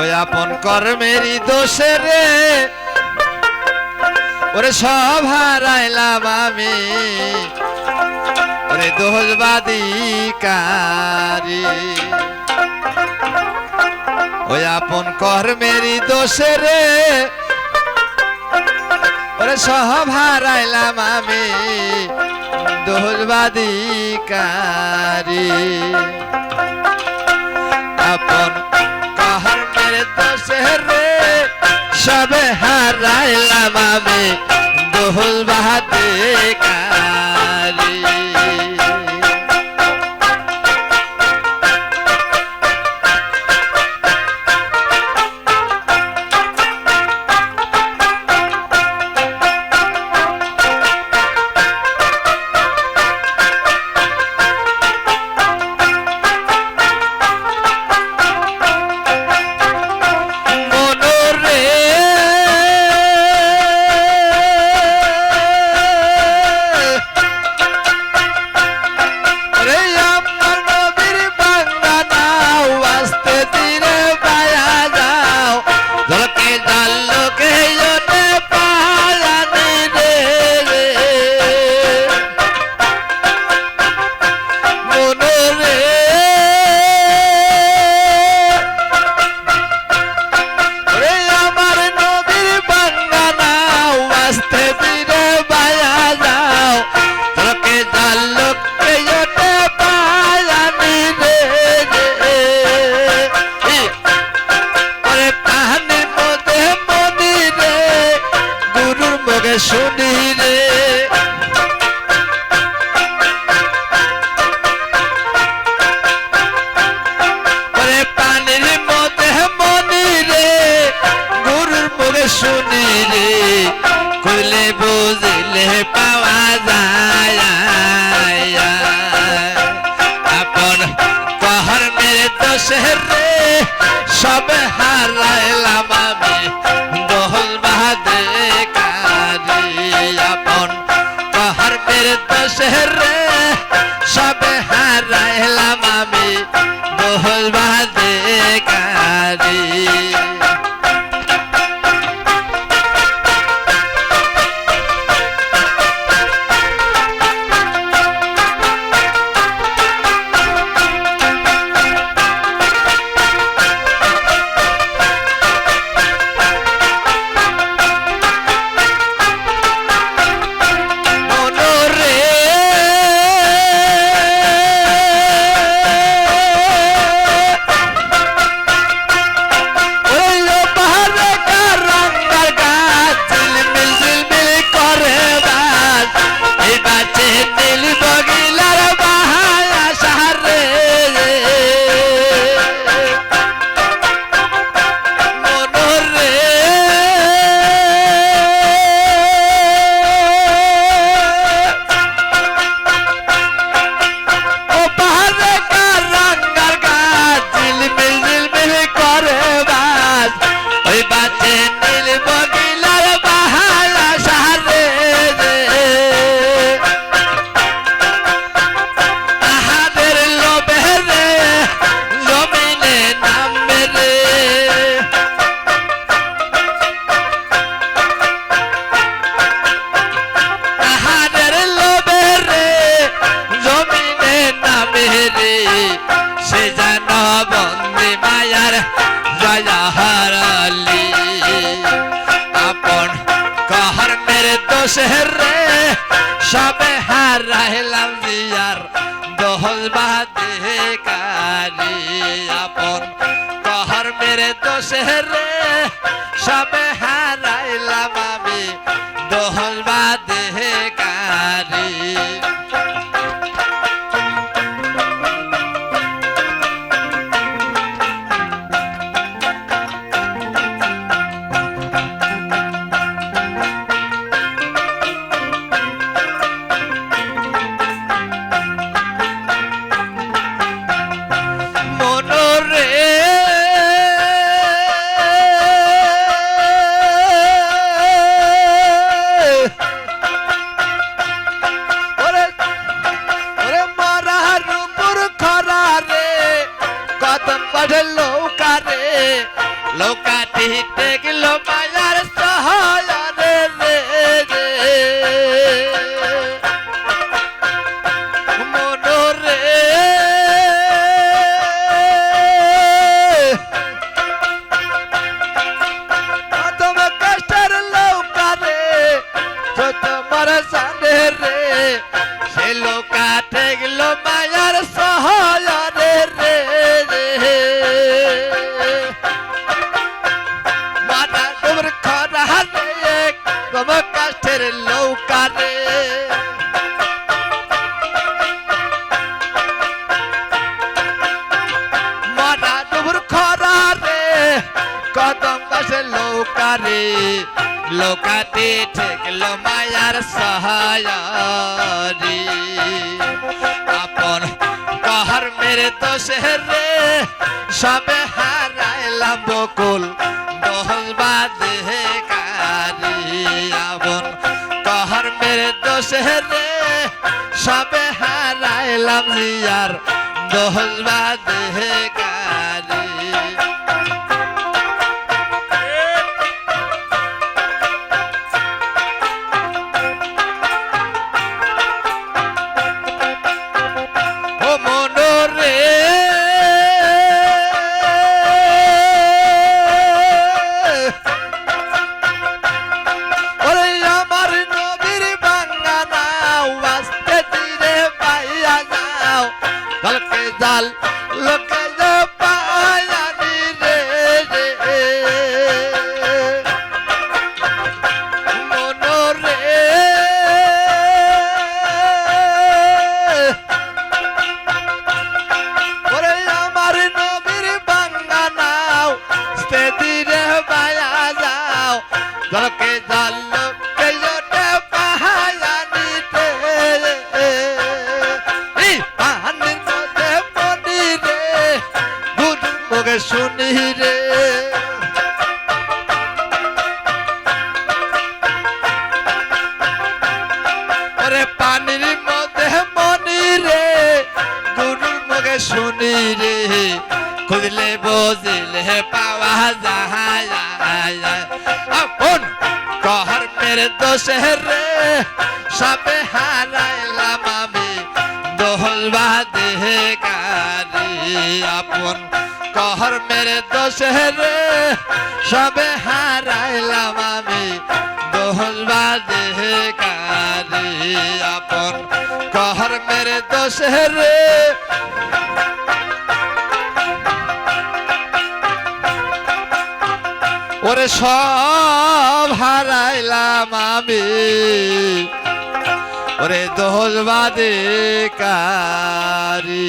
ওই আপন কর্মেরই দোষে রে। ওরে সব হারাইলাম আমি। ওরে দোষবাদী ওই আপন কর্মেরই দোষে রে। ওরে সব হারাইলাম আমি। দোষবাদী কারি। আপন কর্মের দোষে রে সবে হারাইলাম আমি। দোষবাদী কারি Let me সবে হারাইলাম আমি। দোহল বাদে কারি আপন। কহর মেরে দোষে রে? সবে হারাইলাম আমি। দোহল বাদে কারি মায়ার জয়া হারালি আপন কহর মেরে দোষে রে সবে হারাইলাম দিয়ার দহল বাদে কারি আপন কহর মেরে দোষে রে সবে হারাইলাম আমি দহল বাদে সে লোকাতে গেল মায়ার সহায়ারে, রে রে মাতা তোমার খরা রে তোমার কষ্টের লোকারে মারা ডুবুর খরা রে, কদম গাছে লোকারে লোকাতে ঠেকল মায়ার সহায়ারি। আপন কাহার মেরে দোষে রে, সবে হারাইলাম বকুল দহল বাদে কারি। আপন কাহার মেরে দোষে রে, সবে হারাইলাম জিয়ার দহল বাদে কারি। hospital. শুনি রে। পানির মধ্যে মনি রে, গুরুর মুখে শুনি রে। খুঁজলে বুঝলে পাওয়া যায়। আপন কহর মেরে দোষে রে, সবে হারাইলাম আমি দোহল বাদে আপন। কহর মেরে দোষে রে, সবে হারাইলাম আমি। দোহল বাদে গারি আপন। কহর মেরে দোষে রে। ওরে সব হারাইলাম আমি। ওরে দোহল বাদে কারি।